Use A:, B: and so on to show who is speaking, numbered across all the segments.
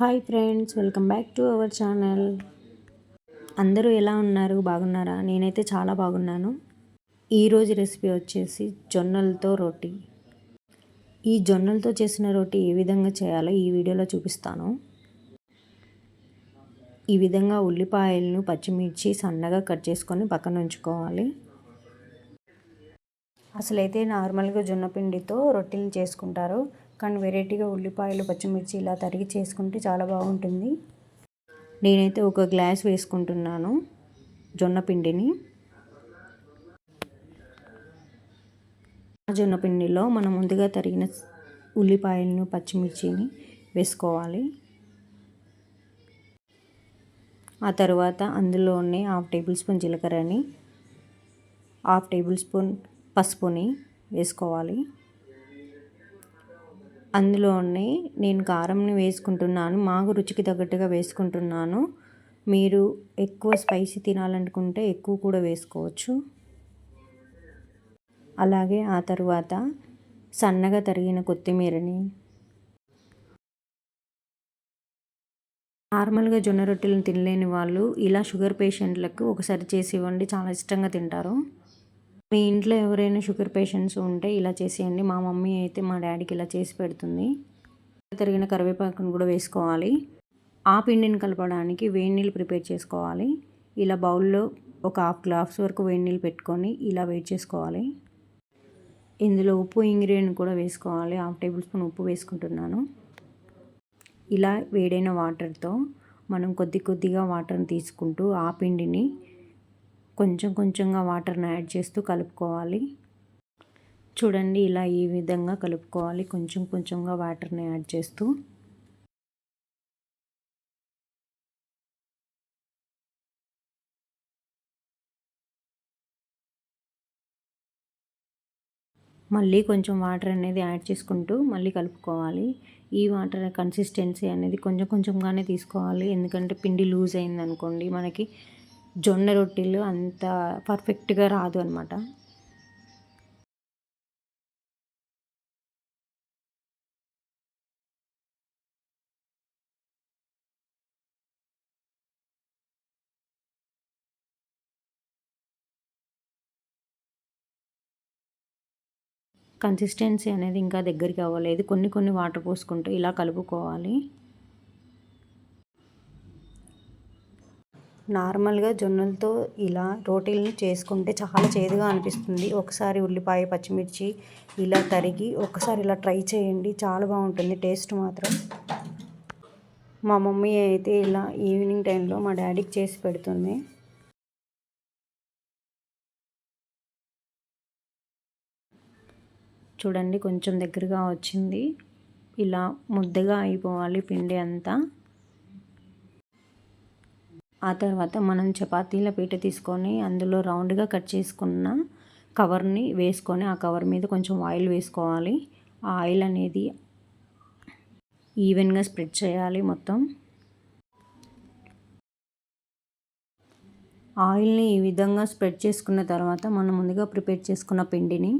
A: Hi friends welcome back to our channel. అందరూ ఎలా ఉన్నారు? బాగున్నారా? నేనైతే చాలా బాగున్నాను. ఈరోజు రెసిపీ వచ్చేసి జొన్నలతో రోటీ. ఈ జొన్నలతో చేసిన రోటీ ఏ విధంగా చేయాలో ఈ వీడియోలో చూపిస్తాను. ఈ విధంగా ఉల్లిపాయలను పచ్చిమిర్చి సన్నగా కట్ చేసుకొని పక్కన ఉంచుకోవాలి. అసలైతే నార్మల్గా జొన్న పిండితో రొట్టెలు చేసుకుంటారు. కానీ వెరైటీగా ఉల్లిపాయలు పచ్చిమిర్చి ఇలా తరిగి చేసుకుంటే చాలా బాగుంటుంది. నేనైతే ఒక గ్లాస్ వేసుకుంటున్నాను జొన్న పిండిని. జొన్న పిండిలో మనం ముందుగా తరిగిన ఉల్లిపాయలను పచ్చిమిర్చిని వేసుకోవాలి. ఆ తర్వాత అందులోనే హాఫ్ టేబుల్ స్పూన్ జీలకర్రని హాఫ్ టేబుల్ స్పూన్ పసుపుని వేసుకోవాలి. అందులోనే నేను కారంని వేసుకుంటున్నాను. మాకు రుచికి తగ్గట్టుగా వేసుకుంటున్నాను. మీరు ఎక్కువ స్పైసీ తినాలనుకుంటే ఎక్కువ కూడా వేసుకోవచ్చు. అలాగే ఆ తర్వాత సన్నగా తరిగిన కొత్తిమీరని. నార్మల్గా జొన్న రొట్టెలను తినలేని వాళ్ళు ఇలా షుగర్ పేషెంట్లకు ఒకసారి చేసి ఇవ్వండి. చాలా ఇష్టంగా తింటారు. మీ ఇంట్లో ఎవరైనా షుగర్ పేషెంట్స్ ఉంటే ఇలా చేసేయండి. మా మమ్మీ అయితే మా డాడీకి ఇలా చేసి పెడుతుంది. తరిగిన కరివేపాకును కూడా వేసుకోవాలి. ఆ పిండిని కలపడానికి వేడి నీళ్ళు ప్రిపేర్ చేసుకోవాలి. ఇలా బౌల్లో ఒక హాఫ్ గ్లాస్ వరకు వేడి నీళ్ళు పెట్టుకొని ఇలా వెయిట్ చేసుకోవాలి. ఇందులో ఉప్పు ఇంగ్రీడియంట్ కూడా వేసుకోవాలి. హాఫ్ టేబుల్ స్పూన్ ఉప్పు వేసుకుంటున్నాను. ఇలా వేడైన వాటర్తో మనం కొద్ది కొద్దిగా వాటర్ని తీసుకుంటూ ఆ పిండిని కొంచెం కొంచెంగా వాటర్ని యాడ్ చేస్తూ కలుపుకోవాలి. చూడండి ఇలా ఈ విధంగా కలుపుకోవాలి. కొంచెం కొంచెంగా వాటర్ని యాడ్ చేస్తూ. మళ్ళీ కొంచెం వాటర్ అనేది యాడ్ చేసుకుంటూ మళ్ళీ కలుపుకోవాలి. ఈ వాటర్ కన్సిస్టెన్సీ అనేది కొంచెం కొంచెంగానే తీసుకోవాలి. ఎందుకంటే పిండి లూజ్ అయింది అనుకోండి మనకి జొన్న రొట్టెలు అంత పర్ఫెక్ట్గా రాదు అనమాట కన్సిస్టెన్సీ అనేది ఇంకా దగ్గరికి అవ్వలేదు. కొన్ని కొన్ని వాటర్ పోసుకుంటూ ఇలా కలుపుకోవాలి. నార్మల్గా జొన్నలతో ఇలా రోటీలను చేసుకుంటే చాలా చేదుగా అనిపిస్తుంది. ఒకసారి ఉల్లిపాయ పచ్చిమిర్చి ఇలా తరిగి ఒకసారి ఇలా ట్రై చేయండి. చాలా బాగుంటుంది. టేస్ట్ మాత్రం. మా మమ్మీ అయితే ఇలా ఈవినింగ్ టైంలో మా డాడీకి చేసి పెడుతుంది. చూడండి కొంచెం దగ్గరగా వచ్చింది. ఇలా ముద్దగా అయిపోవాలి పిండి అంతా. ఆ తర్వాత మనం చపాతీల పీట తీసుకొని అందులో రౌండ్గా కట్ చేసుకున్న కవర్ని వేసుకొని ఆ కవర్ మీద కొంచెం ఆయిల్ వేసుకోవాలి. ఆ ఆయిల్ అనేది ఈవెన్గా స్ప్రెడ్ చేయాలి మొత్తం. ఆయిల్ని ఈ విధంగా స్ప్రెడ్ చేసుకున్న తర్వాత మనం ముందుగా ప్రిపేర్ చేసుకున్న పిండిని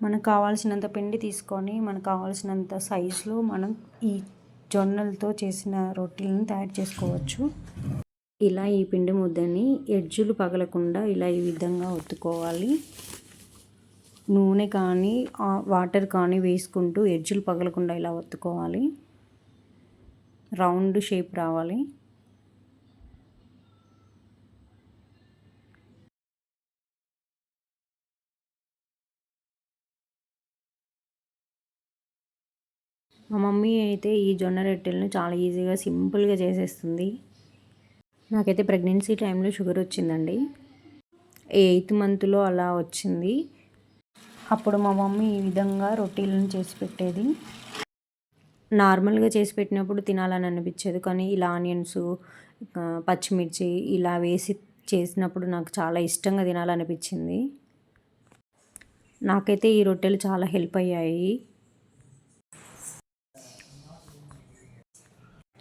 A: మనకు కావాల్సినంత పిండి తీసుకొని మనకు కావాల్సినంత సైజులో మనం ఈ జొన్నలతో చేసిన రొట్టెలను తయారు చేసుకోవచ్చు. ఇలా ఈ పిండి ముద్దని ఎడ్జులు పగలకుండా ఇలా ఈ విధంగా ఒత్తుకోవాలి. నూనె కానీ వాటర్ కానీ వేసుకుంటూ ఎడ్జులు పగలకుండా ఇలా ఒత్తుకోవాలి. రౌండ్ షేప్ రావాలి. మా మమ్మీ అయితే ఈ జొన్న రొట్టెలను చాలా ఈజీగా సింపుల్గా చేసేస్తుంది. నాకైతే ప్రెగ్నెన్సీ టైంలో షుగర్ వచ్చిందండి. ఎయిత్ మంత్లో అలా వచ్చింది. అప్పుడు మా మమ్మీ ఈ విధంగా రొట్టెలను చేసి పెట్టేది. నార్మల్గా చేసి పెట్టినప్పుడు తినాలని అనిపించేది కానీ ఇలా ఆనియన్స్ పచ్చిమిర్చి ఇలా వేసి చేసినప్పుడు నాకు చాలా ఇష్టంగా తినాలనిపించింది. నాకైతే ఈ రొట్టెలు చాలా హెల్ప్ అయ్యాయి.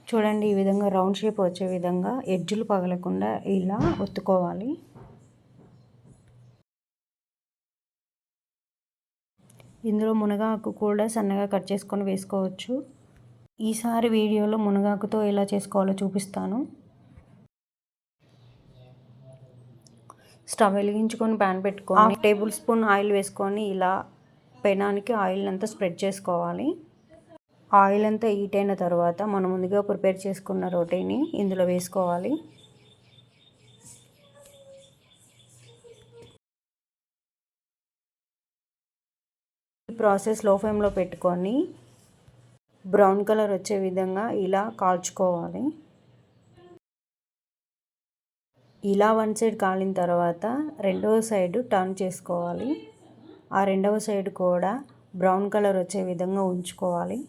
A: చూడండి ఈ విధంగా రౌండ్ షేప్ వచ్చే విధంగా ఎడ్జులు పగలకుండా ఇలా ఒత్తుకోవాలి. ఇందులో మునగాకు కూడా సన్నగా కట్ చేసుకొని వేసుకోవచ్చు. ఈసారి వీడియోలో మునగాకుతో ఎలా చేసుకోవాలో చూపిస్తాను. స్టవ్ వెలిగించుకొని ప్యాన్ పెట్టుకొని హాఫ్ టేబుల్ స్పూన్ ఆయిల్ వేసుకొని ఇలా పెనానికి ఆయిల్ అంతా స్ప్రెడ్ చేసుకోవాలి. ఆయిల్ అంతా హీట్ అయిన తర్వాత మనం ముందుగా ప్రిపేర్ చేసుకున్న రోటీని ఇందులో వేసుకోవాలి. ఈ ప్రాసెస్లో ఫ్లేమ్లో పెట్టుకొని బ్రౌన్ కలర్ వచ్చే విధంగా ఇలా కాల్చుకోవాలి. ఇలా వన్ సైడ్ కాలిన తర్వాత రెండవ సైడ్ టర్న్ చేసుకోవాలి. ఆ రెండవ సైడ్ కూడా బ్రౌన్ కలర్ వచ్చే విధంగా ఉంచుకోవాలి.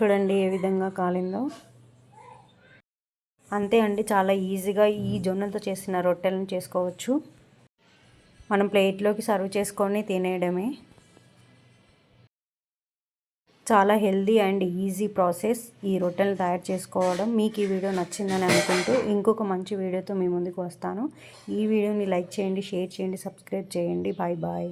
A: చూడండి ఏ విధంగా కాలిందో. అంతే అండి చాలా ఈజీగా ఈ జొన్నలతో చేసిన రొట్టెలను చేసుకోవచ్చు. మనం ప్లేట్లోకి సర్వ్ చేసుకొని తినేయడమే. చాలా హెల్దీ అండ్ ఈజీ ప్రాసెస్ ఈ రొట్టెలు తయారు చేసుకోవడం. మీకు ఈ వీడియో నచ్చిందని అనుకుంటూ ఇంకొక మంచి వీడియోతో మీ ముందుకు వస్తాను. ఈ వీడియోని లైక్ చేయండి షేర్ చేయండి సబ్స్క్రైబ్ చేయండి. Bye bye.